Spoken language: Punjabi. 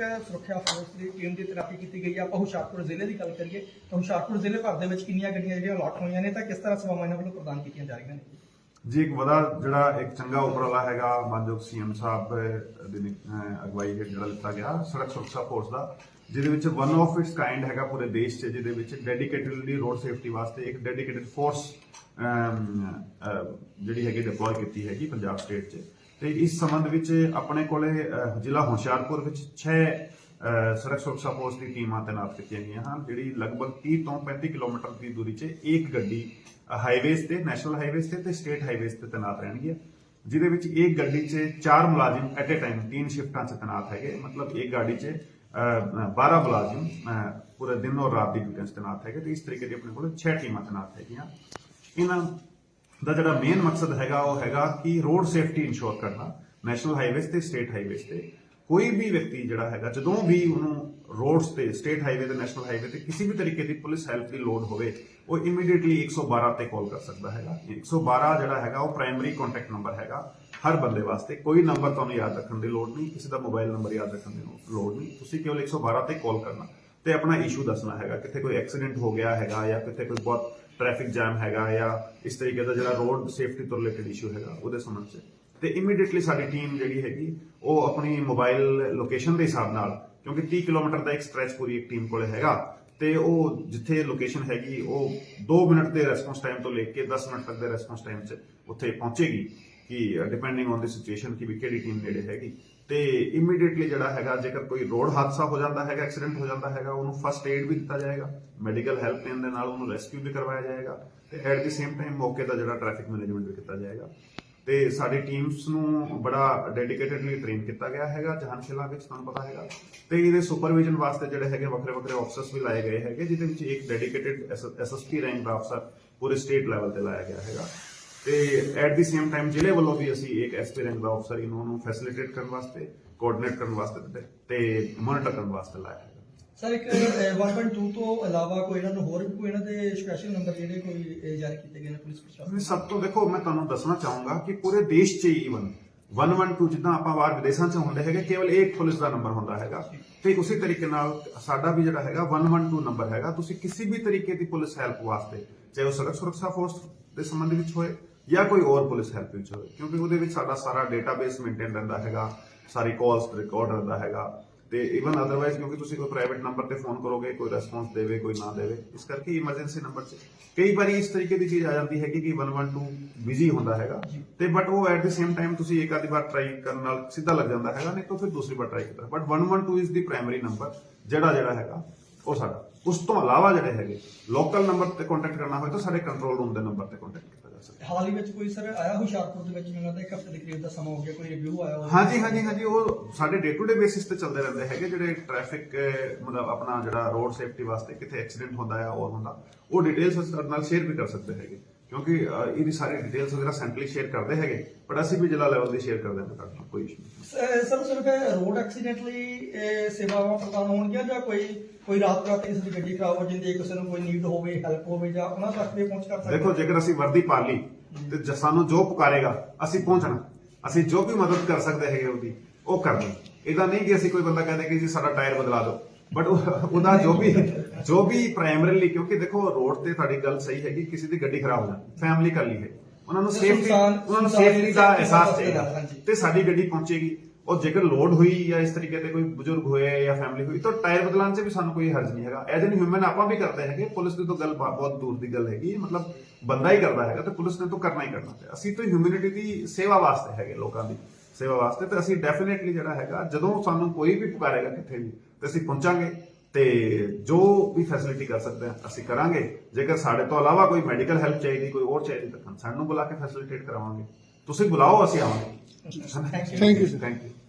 ਇੱਕ ਸੁਰੱਖਿਆ ਫੋਰਸ ਦੀ ਟੀਮ ਦੀ ਤੈਨਾਤੀ ਕੀਤੀ ਗਈ ਆ ਆਪਾਂ ਹੁਸ਼ਿਆਰਪੁਰ ਜ਼ਿਲ੍ਹੇ ਦੀ ਗੱਲ ਕਰੀਏ ਤਾਂ ਹੁਸ਼ਿਆਰਪੁਰ ਜ਼ਿਲ੍ਹੇ ਭਰ ਦੇ ਵਿੱਚ ਕਿੰਨੀਆਂ ਗੱਡੀਆਂ ਜਿਹੜੀਆਂ ਅਲਾਟ ਹੋਈਆਂ ਨੇ ਤਾਂ ਕਿਸ ਤਰ੍ਹਾਂ ਸੇਵਾਵਾਂ ਇਹਨਾਂ ਵੱਲੋਂ ਪ੍ਰਦਾਨ ਕੀਤੀਆਂ ਜਾ ਰਹੀਆਂ ਨੇ? ਜੀ, ਇੱਕ ਵਧਾ ਜਿਹੜਾ ਇੱਕ ਚੰਗਾ ਉਪਰਾਲਾ ਹੈਗਾ, ਮਾਨਯੋਗ ਸੀਐਮ ਸਾਹਿਬ ਦੀ ਅਗਵਾਈ ਹੇਠ ਜਿਹੜਾ ਲਿੱਤਾ ਗਿਆ, ਸੜਕ ਸੁਰੱਖਿਆ ਫੋਰਸ ਦਾ, ਜਿਹਦੇ ਵਿੱਚ ਵਨ ਆਫ ਇਟਸ ਕਾਈਂਡ ਹੈਗਾ ਪੂਰੇ ਦੇਸ਼ 'ਚ, ਜਿਹਦੇ ਵਿੱਚ ਡੈਡੀਕੇਟਡਲੀ ਰੋਡ ਸੇਫਟੀ ਵਾਸਤੇ ਇੱਕ ਡੈਡੀਕੇਟਿਡ ਫੋਰਸ ਜਿਹੜੀ ਹੈਗੀ ਡਿਪਲੋਏ ਕੀਤੀ ਹੈਗੀ ਪੰਜਾਬ ਸਟੇਟ 'ਚ। ਤੇ ਇਸ ਸੰਬੰਧ ਵਿੱਚ ਆਪਣੇ ਕੋਲੇ ਜ਼ਿਲ੍ਹਾ ਹੁਸ਼ਿਆਰਪੁਰ ਵਿੱਚ 6 ਸੜਕ ਸੁਰੱਖਿਆ ਫੋਰਸ ਦੀ ਟੀਮਾਂ ਤੈਨਾਤ ਕੀਤੀਆਂ ਗਈਆਂ ਹਨ ਜਿਹੜੀ ਲਗਭਗ 30 ਤੋਂ 35 ਕਿਲੋਮੀਟਰ ਦੀ ਦੂਰੀ 'ਚ ਇੱਕ ਗੱਡੀ ਹਾਈਵੇਜ਼ ਤੇ ਨੈਸ਼ਨਲ ਹਾਈਵੇਜ਼ ਤੇ ਤੇ ਸਟੇਟ ਹਾਈਵੇਜ਼ ਤੇ ਤੈਨਾਤ ਰਹਿਣਗੀਆਂ। ਜਿਹਦੇ ਵਿੱਚ ਇੱਕ ਗੱਡੀ 'ਚ ਚਾਰ ਮੁਲਾਜ਼ਮ ਐਟ ਅ ਟਾਈਮ ਤਿੰਨ ਸ਼ਿਫਟਾਂ 'ਚ ਤੈਨਾਤ ਹੈਗੇ। ਮਤਲਬ ਇੱਕ ਗਾੜੀ 'ਚ ਅਹ, 12 ਮੁਲਾਜ਼ਮ ਅਹ, ਪੂਰੇ ਦਿਨ ਔਰ ਰਾਤ ਦੀ ਡਿਊਟੀ 'ਚ ਤੈਨਾਤ ਹੈਗੇ ਤੇ ਇਸ ਤਰੀਕੇ ਦੀ ਆਪਣੇ ਕੋਲ 6 ਟੀਮਾਂ ਤੈਨਾਤ ਹੈਗੀਆਂ। ਇਹਨਾਂ ਦਾ ਜਿਹੜਾ ਮੇਨ ਮਕਸਦ ਹੈਗਾ, ਉਹ ਹੈਗਾ ਕਿ ਰੋਡ ਸੇਫਟੀ ਇੰਸ਼ੋਰ ਕਰਨਾ ਨੈਸ਼ਨਲ ਹਾਈਵੇਜ਼ ਤੇ ਸਟੇਟ ਹਾਈਵੇਜ਼ ਤੇ। ਕੋਈ ਵੀ ਵਿਅਕਤੀ ਜਿਹੜਾ ਹੈਗਾ, ਜਦੋਂ ਵੀ ਉਹਨੂੰ ਰੋਡਸ ਤੇ ਸਟੇਟ ਹਾਈਵੇ ਤੇ ਨੈਸ਼ਨਲ ਹਾਈਵੇ ਤੇ ਕਿਸੇ ਵੀ ਤਰੀਕੇ ਦੀ ਪੁਲਿਸ ਹੈਲਪ ਦੀ ਲੋੜ ਹੋਵੇ, ਉਹ ਇਮੀਡੀਏਟਲੀ 112 ਤੇ ਕਾਲ ਕਰ ਸਕਦਾ ਹੈਗਾ। 112 ਜਿਹੜਾ ਹੈਗਾ, ਉਹ ਪ੍ਰਾਇਮਰੀ ਕੰਟੈਕਟ ਨੰਬਰ ਹੈਗਾ ਹਰ ਬੰਦੇ ਵਾਸਤੇ। ਕੋਈ ਨੰਬਰ ਤੁਹਾਨੂੰ ਯਾਦ ਰੱਖਣ ਦੀ ਲੋੜ ਨਹੀਂ, ਕਿਸੇ ਦਾ ਮੋਬਾਈਲ ਨੰਬਰ ਯਾਦ ਰੱਖਣ ਦੀ ਲੋੜ ਨਹੀਂ। ਤੁਸੀਂ ਕੇਵਲ 112 ਤੇ ਕਾਲ ਕਰਨਾ ਤੇ ਆਪਣਾ ਇਸ਼ੂ ਦੱਸਣਾ ਹੈਗਾ ਕਿਤੇ ਕੋਈ ਐਕਸੀਡੈਂਟ ਹੋ ਗਿਆ ਹੈਗਾ ਜਾਂ ਕਿਤੇ ਕੋਈ ਬਹੁਤ ਟ੍ਰੈਫਿਕ ਜਾਮ ਹੈਗਾ ਜਾਂ ਇਸ ਤਰੀਕੇ ਦਾ ਜਿਹੜਾ ਰੋਡ ਸੇਫਟੀ ਤੋਂ ਰਿਲੇਟਡ ਇਸ਼ੂ ਹੈਗਾ, ਉਹਦੇ ਸੰਬੰਧ 'ਚ। ਤੇ ਇਮੀਡੀਏਟਲੀ ਸਾਡੀ ਟੀਮ ਜਿਹੜੀ ਹੈਗੀ, ਉਹ ਆਪਣੀ ਮੋਬਾਈਲ ਲੋਕੇਸ਼ਨ ਦੇ ਹਿਸਾਬ ਨਾਲ, ਕਿਉਂਕਿ 30 ਕਿਲੋਮੀਟਰ ਦਾ ਇੱਕ ਸਟ੍ਰੈਚ ਪੂਰੀ ਇੱਕ ਟੀਮ ਕੋਲੇ ਹੈਗਾ, ਤੇ ਉਹ ਜਿੱਥੇ ਲੋਕੇਸ਼ਨ ਹੈਗੀ, ਉਹ 2 ਮਿੰਟ ਦੇ ਰੈਸਪੌਂਸ ਟਾਈਮ ਤੋਂ ਲੈ ਕੇ 10 ਮਿੰਟ ਤੱਕ ਦੇ ਰੈਸਪੌਂਸ ਟਾਈਮ 'ਚ ਉੱਥੇ ਪਹੁੰਚੇਗੀ। ਕਿ ਡਿਪੈਂਡਿੰਗ ਔਨ ਦੀ ਸਿਚੁਏਸ਼ਨ ਕਿ ਵੀ ਕਿਹੜੀ ਟੀਮ ਨੇੜੇ ਹੈਗੀ। ਤੇ ਇਮੀਡੀਏਟਲੀ ਜਿਹੜਾ ਹੈਗਾ, ਜੇਕਰ ਕੋਈ ਰੋਡ ਹਾਦਸਾ ਹੋ ਜਾਂਦਾ ਹੈਗਾ ਐਕਸੀਡੈਂਟ ਹੋ ਜਾਂਦਾ ਹੈਗਾ, ਉਹਨੂੰ ਫਸਟ ਏਡ ਵੀ ਦਿੱਤਾ ਜਾਏਗਾ ਮੈਡੀਕਲ ਹੈਲਪ ਦੇਣ ਦੇ ਨਾਲ ਉਹਨੂੰ ਰੈਸਕਿਊ ਵੀ ਕਰਵਾਇਆ ਜਾਏਗਾ ਤੇ ਐਟ ਦੀ ਸੇਮ ਟਾਈਮ ਮੌਕੇ ਦਾ ਜਿਹੜਾ ਟ੍ਰੈਫਿਕ ਮੈਨੇਜਮੈਂਟ ਵੀ ਕੀਤਾ ਜਾਏਗਾ। ਤੇ ਸਾਡੀ ਟੀਮਸ ਨੂੰ ਬੜਾ ਡੈਡੀਕੇਟਡਲੀ ਟ੍ਰੇਨ ਕੀਤਾ ਗਿਆ ਹੈਗਾ, ਜਹਾਨਸ਼ਿਲਾ ਵਿੱਚ ਤੁਹਾਨੂੰ ਪਤਾ ਹੈਗਾ। ਤੇ ਇਹਦੇ ਸੁਪਰਵਿਜ਼ਨ ਵਾਸਤੇ ਜਿਹੜੇ ਹੈਗੇ ਵੱਖਰੇ ਵੱਖਰੇ ਆਫਸਰਸ ਵੀ ਲਾਏ ਗਏ ਹੈਗੇ, ਜਿਹਦੇ ਵਿੱਚ ਇੱਕ ਡੈਡੀਕੇਟਡ ਐਸਐਸਪੀ ਰੈਂਕ ਦਾ ਅਫਸਰ ਪੂਰੇ ਸਟੇਟ ਲੈਵਲ ਤੇ ਲਾਇਆ ਗਿਆ ਹੈਗਾ। ਤੇ ਐਟ ਦੀ ਸੇਮ ਟਾਈਮ ਜ਼ਿਲ੍ਹੇ ਵੱਲੋਂ ਵੀ ਅਸੀਂ ਇੱਕ ਐਸਪੀ ਰੈਂਕ ਦਾ ਅਫਸਰ ਇਹਨਾਂ ਨੂੰ ਫੈਸਿਲਿਟੇਟ ਕਰਨ ਵਾਸਤੇ ਕੋਆਰਡੀਨੇਟ ਕਰਨ ਵਾਸਤੇ ਤੇ- ਮੋਨੀਟਰ ਕਰਨ ਵਾਸਤੇ ਲਾਇਆ ਸਰ ਇੱਕ ਅਹ, 1.2 ਤੋਂ ਇਲਾਵਾ ਕੋਈ ਇਹਨਾਂ ਨੂੰ ਹੋਰ ਵੀ ਕੋਈ ਇਹਨਾਂ ਦੇ ਸਪੈਸ਼ਲ ਨੰਬਰ ਜਿਹੜੇ ਕੋਈ ਜਾਰੀ ਕੀਤੇ ਗਏ ਨੇ ਪੁਲਿਸ ਪ੍ਰਸ਼ਾਸਨ ਸਭ ਤੋਂ ਦੇਖੋ ਮੈਂ ਤੁਹਾਨੂੰ ਦੱਸਣਾ ਚਾਹੂੰਗਾ ਕਿ ਪੂਰੇ ਦੇਸ਼ 'ਚ ਈਵਨ 112 ਜਿੱਦਾਂ ਆਪਾਂ ਬਾਹਰ ਵਿਦੇਸ਼ਾਂ 'ਚ ਹੁੰਦੇ ਹੈਗੇ ਕੇਵਲ ਇੱਕ ਪੁਲਿਸ ਦਾ ਨੰਬਰ ਹੁੰਦਾ ਹੈਗਾ। ਤੇ ਉਸੇ ਤਰੀਕੇ ਨਾਲ ਸਾਡਾ ਵੀ ਜਿਹੜਾ ਹੈਗਾ 112 ਨੰਬਰ ਹੈਗਾ। ਤੁਸੀਂ ਕਿਸੇ ਵੀ ਤਰੀਕੇ ਦੀ ਪੁਲਿਸ ਹੈਲਪ ਵਾਸਤੇ ਚਾਹੇ ਉਹ ਸੜਕ ਸੁਰੱਖਿਆ ਫੋਰਸ ਦੇ ਸੰਬੰਧ ਵਿੱਚ ਹੋਏ ਜਾਂ ਕੋਈ ਹੋਰ ਪੁਲਿਸ ਹੈਲਪ ਵਿੱਚ ਹੋਵੇ, ਕਿਉਂਕਿ ਉਹਦੇ ਵਿੱਚ ਸਾਡਾ ਸਾਰਾ ਡੇਟਾਬੇਸ ਮੇਨਟੇਨ ਰਹਿੰਦਾ ਹੈਗਾ, ਸਾਰੀ ਕਾਲਸ ਰਿਕਾਰਡ ਰਹਿੰਦਾ ਹੈਗਾ। ਤੇ ਇਵਨ ਅਦਰਵਾਈਜ਼ ਕਿਉਂਕਿ ਤੁਸੀਂ ਕੋਈ ਪ੍ਰਾਈਵੇਟ ਨੰਬਰ ਤੇ ਫੋਨ ਕਰੋਗੇ, ਕੋਈ ਰਿਸਪੌਂਸ ਦੇਵੇ, ਕੋਈ ਨਾ ਦੇਵੇ, ਇਸ ਕਰਕੇ ਇਮਰਜੈਂਸੀ ਨੰਬਰ 'ਚ ਕਈ ਵਾਰੀ ਇਸ ਤਰੀਕੇ ਦੀ ਚੀਜ਼ ਆ ਜਾਂਦੀ ਹੈ ਕਿ 112 ਬਿਜ਼ੀ ਹੁੰਦਾ ਹੈਗਾ। ਤੇ ਬਟ ਉਹ ਐਟ ਦੀ ਸੇਮ ਟਾਈਮ ਤੁਸੀਂ ਇੱਕ ਆਧੀ ਵਾਰ ਟਰਾਈ ਕਰਨ ਨਾਲ ਸਿੱਧਾ ਲੱਗ ਜਾਂਦਾ ਹੈਗਾ, ਨਹੀਂ ਤਾਂ ਫਿਰ ਦੂਸਰੀ ਵਾਰ ਟਰਾਈ ਕਰਦਾ but 112 is the primary number ਜਿਹੜਾ ਜਿਹੜਾ ਹੈਗਾ, ਉਹ ਸਾਡਾ। ਉਸ ਤੋਂ ਇਲਾਵਾ ਜਿਹੜੇ ਹੈਗੇ ਲੋਕਲ ਨੰਬਰ ਤੇ ਕੰਟੈਕਟ ਕਰਨਾ ਹੋਵੇ ਤਾਂ ਸਾਡੇ ਕੰਟਰੋਲ ਰੂਮ ਦੇ ਨੰਬਰ ਤੇ ਕੰਟੈਕਟ ਸਕਦਾ। ਹਾਲ ਹੀ ਵਿੱਚ ਕੋਈ ਸਰ ਆਇਆ ਹੁਸ਼ਿਆਰਪੁਰ ਦੇ ਵਿੱਚ ਮੈਨੂੰ ਲੱਗਦਾ ਇੱਕ ਹਫ਼ਤੇ ਦੇ ਕਰੀਬ ਦਾ ਸਮਾਂ ਹੋ ਗਿਆ ਕੋਈ ਰਿਵਿਊ ਆਇਆ ਹੋਵੇ? ਹਾਂਜੀ ਹਾਂਜੀ ਹਾਂਜੀ ਉਹ ਸਾਡੇ ਡੇ ਟੂ ਡੇ ਬੇਸਿਸ ਤੇ ਚੱਲਦੇ ਰਹਿੰਦੇ ਹੈਗੇ ਜਿਹੜੇ ਟ੍ਰੈਫਿਕ ਮਤਲਬ ਆਪਣਾ ਜਿਹੜਾ ਰੋਡ ਸੇਫਟੀ ਵਾਸਤੇ ਕਿੱਥੇ ਐਕਸੀਡੈਂਟ ਹੁੰਦਾ ਹੈ ਔਰ ਹੁੰਦਾ ਉਹ ਡਿਟੇਲਸ ਅਸੀਂ ਤੁਹਾਡੇ ਨਾਲ ਸ਼ੇਅਰ ਵੀ ਕਰ ਸਕਦੇ ਹੈਗੇ। ਕਿਉਂਕਿ ਇਹਦੀ ਸਾਰੀ ਡਿਟੇਲਸ ਵਗੈਰਾ ਸੈਂਟਰਲੀ ਸ਼ੇਅਰ ਕਰਦੇ ਹੈਗੇ ਪਰ ਅਸੀਂ ਵੀ ਜ਼ਿਲ੍ਹਾ ਲੈਵਲ ਦੀ ਸ਼ੇਅਰ ਕਰਦੇ ਹਾਂ ਨਾਲ ਕੋਈ ਇਸ਼ੂ ਸਰ ਸਿਰਫ ਰੋਡ ਐਕਸੀਡੈਂਟ ਲਈ ਸੇਵਾਵਾਂ ਪ੍ਰਦਾਨ ਹੋਣਗੀਆਂ ਜਾਂ ਕੋਈ ਕੋਈ ਰਾਤ ਰਾਤ ਕਿਸੇ ਦੀ ਗੱਡੀ ਖਰਾਬ ਹੋ ਜਾਂਦੀ ਹੈ ਕਿਸੇ ਨੂੰ ਕੋਈ ਨੀਡ ਹੋਵੇ ਹੈਲਪ ਹੋਵੇ ਜਾਂ ਉਹਨਾਂ ਤੱਕ ਵੀ ਪਹੁੰਚ ਕਰ ਸਕਦੇ ਦੇਖੋ ਜੇਕਰ ਅਸੀਂ ਵਰਦੀ ਪਾ ਲਈ ਤੇ ਸਾਨੂੰ ਜੋ ਪੁਕਾਰੇਗਾ ਅਸੀਂ ਪਹੁੰਚਣਾ। ਅਸੀਂ ਜੋ ਵੀ ਮਦਦ ਕਰ ਸਕਦੇ ਹੈਗੇ ਉਹਦੀ ਉਹ ਕਰਨੀ। ਇਹਦਾ ਨਹੀਂ ਕਿ ਅਸੀਂ ਕੋਈ ਬੰਦਾ ਕਹਿੰਦੇ ਕਿ ਜੀ ਸਾਡਾ ਟਾਇਰ ਬਦਲਾ ਦਿਓ। ਬਟ ਉਹਦਾ ਜੋ ਵੀ ਜੋ ਵੀ ਪ੍ਰਾਇਮਰੀਲੀ ਕਿਉਂਕਿ ਦੇਖੋ ਰੋਡ ਤੇ ਤੁਹਾਡੀ ਗੱਲ ਸਹੀ ਹੈਗੀ ਕਿਸੇ ਦੀ ਗੱਡੀ ਖਰਾਬ ਹੋ ਜਾਂਦੀ ਫੈਮਿਲੀ ਕਰ ਲਈ ਹੈ। ਉਹਨਾਂ ਨੂੰ ਸੇਫਟੀ ਉਹਨਾਂ ਨੂੰ ਸੇਫਟੀ ਦਾ ਅਹਿਸਾਸ ਚਾਹੀਦਾ। ਤੇ ਸਾਡੀ ਗੱਡੀ ਪਹੁੰਚੇਗੀ। ਉਹ ਜੇਕਰ ਲੋਡ ਹੋਈ ਜਾਂ ਇਸ ਤਰੀਕੇ ਤੇ ਕੋਈ ਬਜ਼ੁਰਗ ਹੋਏ ਜਾਂ ਫੈਮਿਲੀ ਹੋਈ ਤਾਂ ਟਾਇਰ ਬਦਲਾਉਣ 'ਚ ਵੀ ਸਾਨੂੰ ਕੋਈ ਹਰਜ ਨਹੀਂ ਹੈਗਾ। ਐਜ਼ ਐਨ ਹਿਊਮਨ ਆਪਾਂ ਵੀ ਕਰਦੇ ਹੈਗੇ ਪੁਲਿਸ ਦੀ ਤਾਂ ਗੱਲ ਬਹੁਤ ਦੂਰ ਦੀ ਗੱਲ ਹੈਗੀ। ਮਤਲਬ ਬੰਦਾ ਹੀ ਕਰਦਾ ਹੈਗਾ ਤੇ ਪੁਲਿਸ ਨੇ ਤਾਂ ਕਰਨਾ ਹੀ ਕਰਨਾ ਤੇ ਅਸੀਂ ਤਾਂ ਹਿਊਮੈਨਿਟੀ ਦੀ ਸੇਵਾ ਵਾਸਤੇ ਹੈਗੇ ਲੋਕਾਂ ਦੀ। ਸੇਵਾ ਵਾਸਤੇ ਤੇ ਅਸੀਂ ਡੈਫੀਨਿਟਲੀ ਜਿਹੜਾ ਹੈਗਾ ਜਦੋਂ ਸਾਨੂੰ ਕੋਈ ਵੀ ਪੁਕਾਰੇਗਾ ਕਿੱਥੇ ਵੀ ਤੇ ਅਸੀਂ ਪਹੁੰਚਾਂਗੇ ਤੇ ਜੋ ਵੀ ਫੈਸਿਲਿਟੀ ਕਰ ਸਕਦੇ ਹਾਂ ਅਸੀਂ ਕਰਾਂਗੇ। ਜੇਕਰ ਸਾਡੇ ਤੋਂ ਇਲਾਵਾ ਕੋਈ ਮੈਡੀਕਲ ਹੈਲਪ ਚਾਹੀਦੀ ਕੋਈ ਹੋਰ ਚਾਹੀਦੀ ਤਾਂ ਸਾਨੂੰ ਬੁਲਾ ਕੇ ਫੈਸਿਲਿਟੇਟ ਕਰਾਵਾਂਗੇ। ਤੁਸੀਂ ਬੁਲਾਓ ਅਸੀਂ ਆਵਾਂਗੇ. Thank you thank you